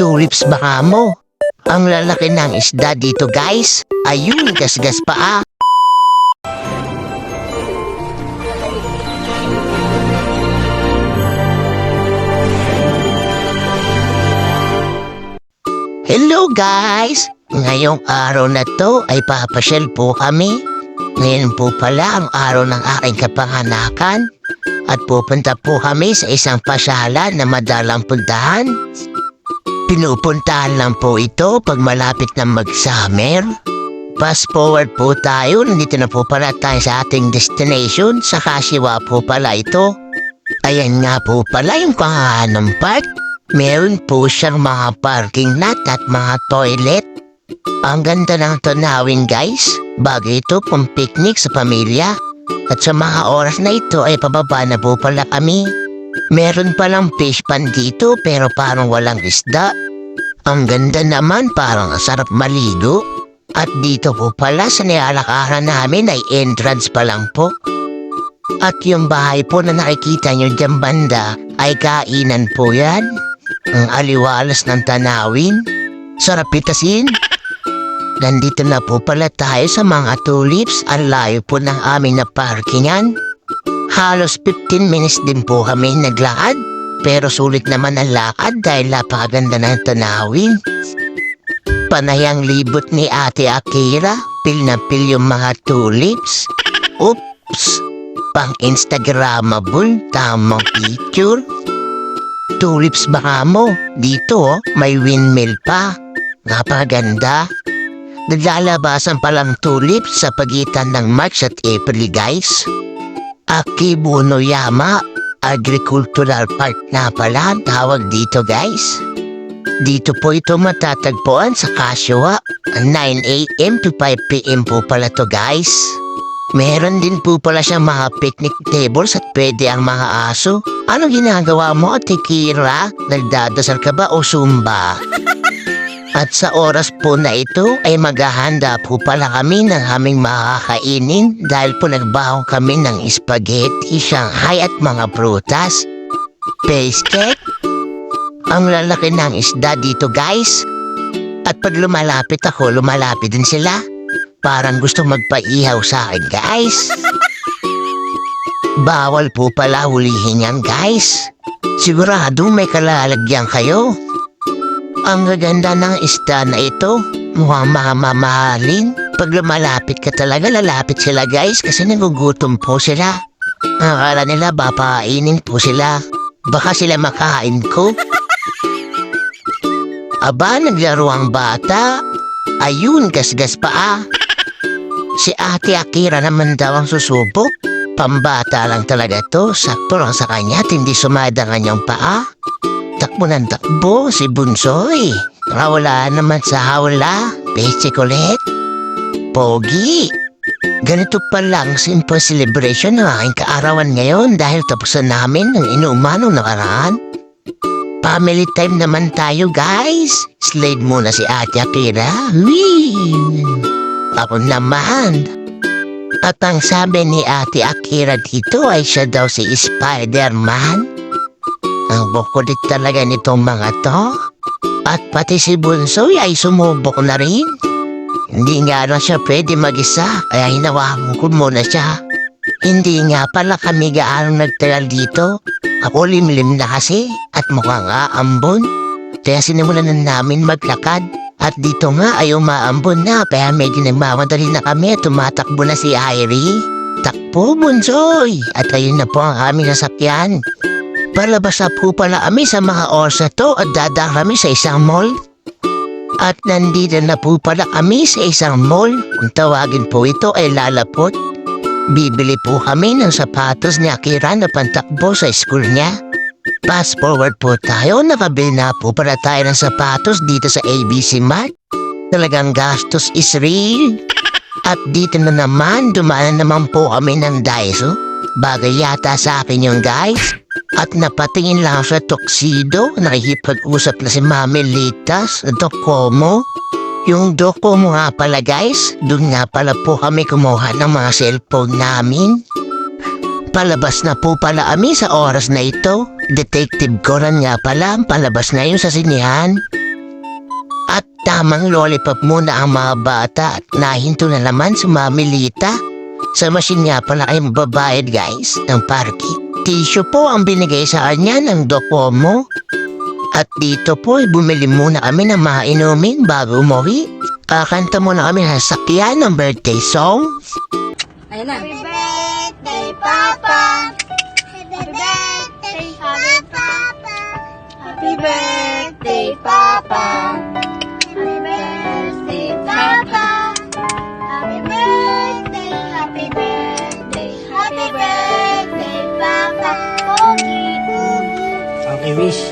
Tulips baka mo. Ang lalaki ng isda dito guys. Ayun, gasgas pa ah. Hello guys! Ngayong araw na to ay papasyal po kami. Ngayon po pala ang araw ng aking kapanganakan at pupunta po kami sa isang pasyalan na madalang puntahan. Pinupuntahan lang po ito pag malapit na mag-summer. Fast forward po tayo, nandito na po pala tayo sa ating destination, sa Kasiwa po pala ito. Ayan nga po pala yung pangalan ng park. Meron po siyang mga parking lot at mga toilet. Ang ganda ng tanawin guys. Bagay ito pang picnic sa pamilya. At sa mga oras na ito ay pababa na po pala kami. Meron palang fish pan dito pero parang walang isda. Ang ganda naman parang ang sarap maligo. At dito po pala sa nilalakaran namin ay entrance pa lang po. At yung bahay po na nakikita nyo dyan banda ay kainan po yan. Ang aliwalas ng tanawin. Sarap pitasin. Nandito na po pala tayo sa mga tulips. Ang layo po ng aming na parkingan. Halos 15 minutes din po kami naglakad. Pero sulit naman ang lakad dahil napakaganda ng tanawin. Panayang libot ni Ate Akira, pil na pil yung mga tulips. Oops! Pang Instagrammable, tamang picture. Tulips baka mo, dito oh, may windmill pa. Napaganda. Naglalabasan palang tulips sa pagitan ng March at April guys. Akibunoyama Agricultural Park na pala ang tawag dito guys. Dito po ito matatagpuan sa Kashiwa. 9am to 5pm po pala to guys. Meron din po pala siyang mga picnic tables at pwede ang mga aso. Ano ginagawa mo, Ate Kira? Nagdadasal ka ba o sumba? At sa oras po na ito ay maghahanda po pala kami ng aming makakainin dahil po nagbaho kami ng spaghetti, shanghai at mga prutas. Face cake? Ang lalaki ng isda dito guys. At pag lumalapit ako, lumalapit din sila. Parang gusto magpaihaw sa akin guys. Bawal po pala hulihin yan guys. Sigurado may kalalagyan kayo. Ang gaganda ng isda na ito, mukhang mga mamahalin. Pag lumalapit ka talaga, lalapit sila guys kasi nagugutom po sila. Akala nila papainin po sila. Baka sila makain ko. Aba, naglaro ang bata. Ayun, gasgas pa ah. Si Ate Akira naman daw ang susubok. Pambata lang talaga to. Sakto lang sa kanya at hindi sumada ang kanyang paa. Takbo ng takbo si Bunsoy. Nawala naman sa hawla. Basic ulit. Pogi. Ganito pa lang simple celebration ng aking kaarawan ngayon dahil tapos na namin ng inuman ng nakaraan. Family time naman tayo guys. Slade muna si Ate Akira. Whee! Ako naman. At ang sabi ni Ate Akira dito ay siya daw si Spider-Man. Ang bukulit talaga nitong mga to. At pati si Bunsoy ay sumubok na rin. Hindi nga na siya pwede mag-isa, kaya hinawakan ko muna siya. Hindi nga pala kami gaano nagtagal dito. Ako limlim na kasi at mukha nga ambon. Kaya sinimulan na namin maglakad. At dito nga ay umaambon na kaya medyo nagmamadali na kami at tumatakbo na si Irie. Takbo, Bunsoy! At ayun na po ang aming sasakyan. Palabas na po pala kami sa mga oras to at dadaan kami sa isang mall. At nandito na po pala kami sa isang mall. Kung tawagin po ito ay lalapot. Bibili po kami ng sapatos ni Akira na pantakbo sa school niya. Fast forward po tayo, nakabili na po para tayo ng sapatos dito sa ABC Mart. Talagang gastos is real. At dito na naman, dumaan naman po kami ng Daiso. Bagay yata sa akin yung guys. At napatingin lang sa tuxedo, nakikipag-usap na si Mami Litas, Docomo. Yung Docomo nga pala guys, doon nga pala po kami kumuha ng mga cellphone namin. Palabas na po pala kami sa oras na ito. Detective Conan nga pala, palabas na yun sa sinihan. At tamang lollipop muna ang mga bata at nahinto na naman si Mami Lita. Sa machine nga pala ay mababayad guys ng parking. Tissue po ang binigay sa kanya ng Docomo. At dito po ay bumili muna kami ng mga inumin bago umuwi. Kakanta muna kami ng sakyan ng birthday song. Ayun na. Wish.